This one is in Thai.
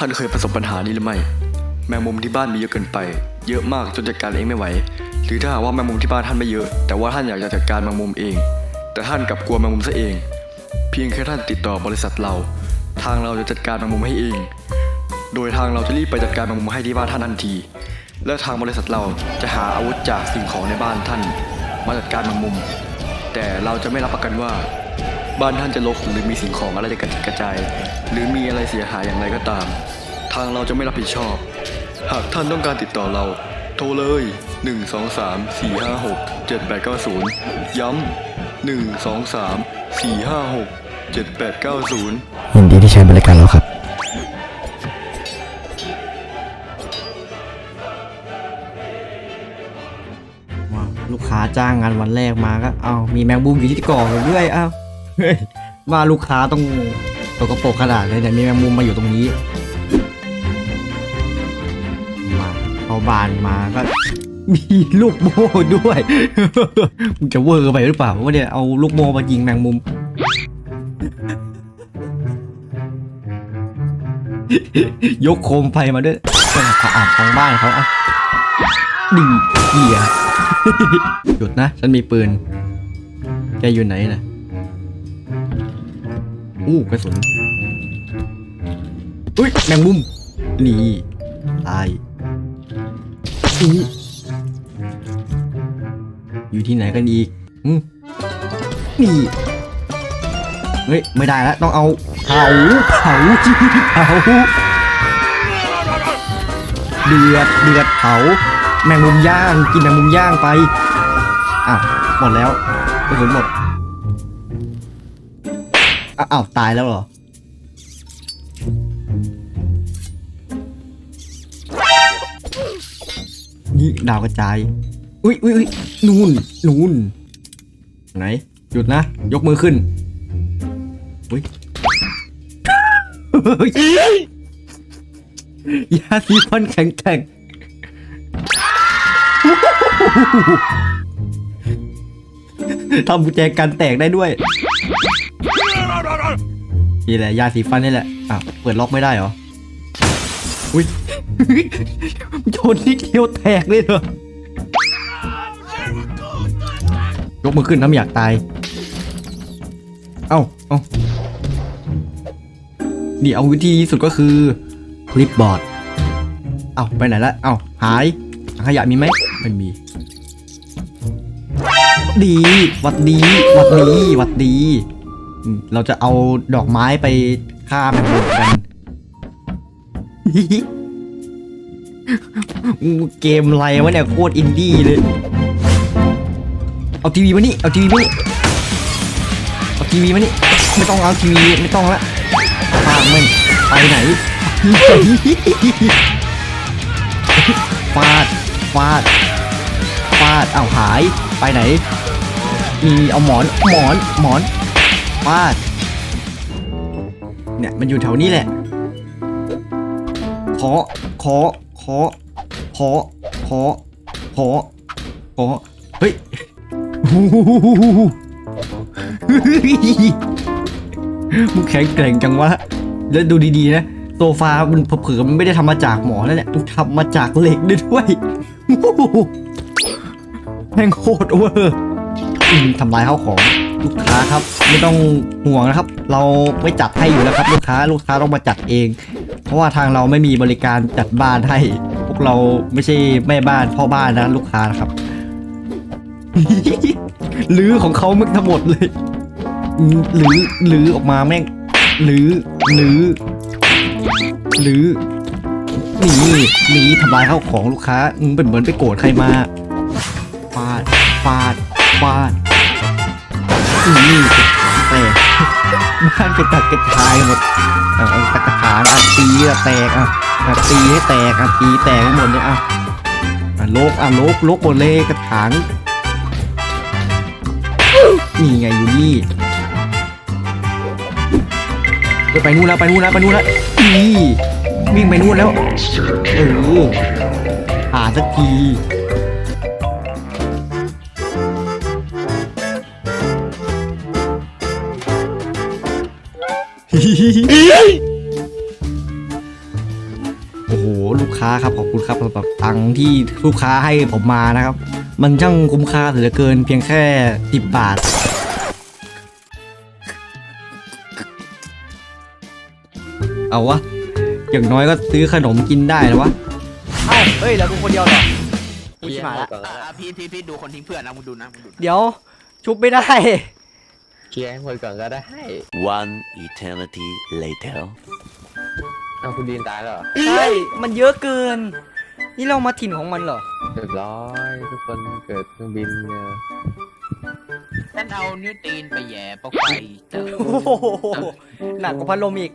ท่านเคยประสบปัญหานี้หรือไม่ แมงมุมที่บ้านมีเยอะเกินไป เยอะมากจนจัดการเองไม่ไหว หรือถ้าหากว่าแมงมุมที่บ้านท่านไม่เยอะ แต่ว่าท่านอยากจะจัดการแมงมุมเอง แต่ท่านกลับกลัวแมงมุมซะเอง เพียงแค่ท่านติดต่อบริษัทเรา ทางเราจะจัดการแมงมุมให้เอง โดยทางเราจะรีบไปจัดการแมงมุมให้ที่บ้านท่านทันที และทางบริษัทเราจะหาอาวุธจากสิ่งของในบ้านท่าน มาจัดการแมงมุม แต่เราจะไม่รับประกันว่า บ้านท่านจะรกหรือมีสิ่งของอะไรจะกระจัดกระจาย หรือมีอะไรเสียหายอย่างไรก็ตาม ทางเราจะไม่รับผิดชอบ หากท่านต้องการติดต่อเรา โทรเลย 1 2 3 4 5 6 7 8 9 0 ย้ำ 1 2 3 4 5 6 7 8 9 0 ยินดีที่ใช้บริการเราครับว้าวลูกค้าจ้างงานวันแรกมาก็ เอามีแมงมุมอยู่ที่กล่องด้วย เอ้า เฮ้ยว่าลูกค้าต้องตกกระโปรกขนาดเลยแต่มีแมงมุมมาอยู่ตรงนี้ มาเขาบานมาก็มีลูกโม่ด้วย มึงจะเวอร์ไปหรือเปล่าว่าเนี่ยเอาลูกโม่มายิงแมงมุม ยกโคมไฟมาด้วยต้องอ่านทางบ้านเขาอะดึงเกียร์หยุดนะ ฉันมีปืน แกอยู่ไหนนะ อู้กระสุนอุ้ยแมงมุมนี่ตายอู้อยู่ที่ไหนกันอีกอืมนี่เฮ้ยไม่ได้แล้วต้องเอาเผาเผาเผาเดือดเดือดเผาแมงมุมย่างกินแมงมุมย่างไปอ้าวหมดแล้วกระสุนหมด อ้าวตายแล้วเหรอ นี่ดาวกระจาย อุ้ยอุ้ยอุ้ยนูนนูนไหน หยุดนะ ยกมือขึ้น อุ้ยยาสีฟันแข็งแข็งทำกุญแจกันแตกได้ด้วย นี่แหละยาสีฟันนี่แหละอะเปิดล็อกไม่ได้เหรออุ้ยโชนนิดเดียวแตกเลยเหรอยกมือขึ้นน้ำอยากตาย เอ้าเอ้านี่เอาวิธีที่สุดก็คือคลิปบอร์ด เอาไปไหนละ เอาหาย ขยะมีไหมไม่มี ดี วัดดี วัดดี วัดดี เราจะเอาดอกไม้ไปฆ่าแมงมุมกันเกมอะไรวะเนี่ยโคตรอินดี้เลย เอาทีวีมานี่ เอาทีวีมานี่ เอาทีวีมานี่ ไม่ต้องเอาทีวีไม่ต้องละฟาดมันไปไหนฟาดฟาดฟาดเอาหายไปไหน มีเอาหมอนหมอนหมอน ฟาดเนี่ยมันอยู่แถวนี้แหละขอขอขอขอขอขอขอเฮ้ยมึงแข็งแกร่งจังวะ แล้วดูดีๆนะ โซฟามันเผื่อมันไม่ได้ทำมาจากหมอแล้วเนี่ยมันทำมาจากเหล็กด้วยแม่งโคตรเวอร์ทำลายข้าวของ ลูกค้าครับ ไม่ต้องห่วงนะครับ เราไม่จัดให้อยู่แล้วครับ ลูกค้าลูกค้าต้องมาจัดเอง เพราะว่าทางเราไม่มีบริการจัดบ้านให้ พวกเราไม่ใช่แม่บ้านพ่อบ้านนะลูกค้านะครับลือของเขามันทั้งหมดเลยหรือหรือออกมาแม่งหรือหรือหรือหนีหนีทำลายข้าวของลูกค้ามึงเป็นเหมือนไปโกรธใครมาฟาดฟาดฟาด นี่แต่บ้านกระจัดกระจายหมดอะเอาตะกระถางอะตีอะแตกอะตีให้แตกอะตีแตกห้หมดเลยอะอะโลกอะโลกโลกหมเลยกระถางนี่ไงอยู่นี่ไปนู่นแล้วไปนู่นแล้วไปนู่นแล้วนี่วิ่งไปนู่นแล้วเออหาสักที โอ้โหลูกค้าครับขอบคุณครับสำหรับตังค์ที่ลูกค้าให้ผมมานะครับ มันช่างคุ้มค่าเหลือเกินเพียงแค่สิบบาท เอาวะอย่างน้อยก็ซื้อขนมกินได้แล้ววะเอ้าเฮ้ยแล้วกูคนเดียวเหรอกูชิบหายละอ่าพี่พี่พี่ดูคนทิ้งเพื่อนนะมึงดูนะมึงดูเดี๋ยว ชุบไม่ได้ เคลียร์ให้หมดก่อนก็ได้ One eternity later. เอาคุณดีนตายแล้วเหรอใช่มันเยอะเกิน นี่เรามาถิ่นของมันเหรอ เรียบร้อยทุกคนเกิดเครื่องบินเนี่ยฉันเอานิ้วตีนไปแย่ปลั๊กไฟเจอโอ้โหหนักกว่าพัดลมอีก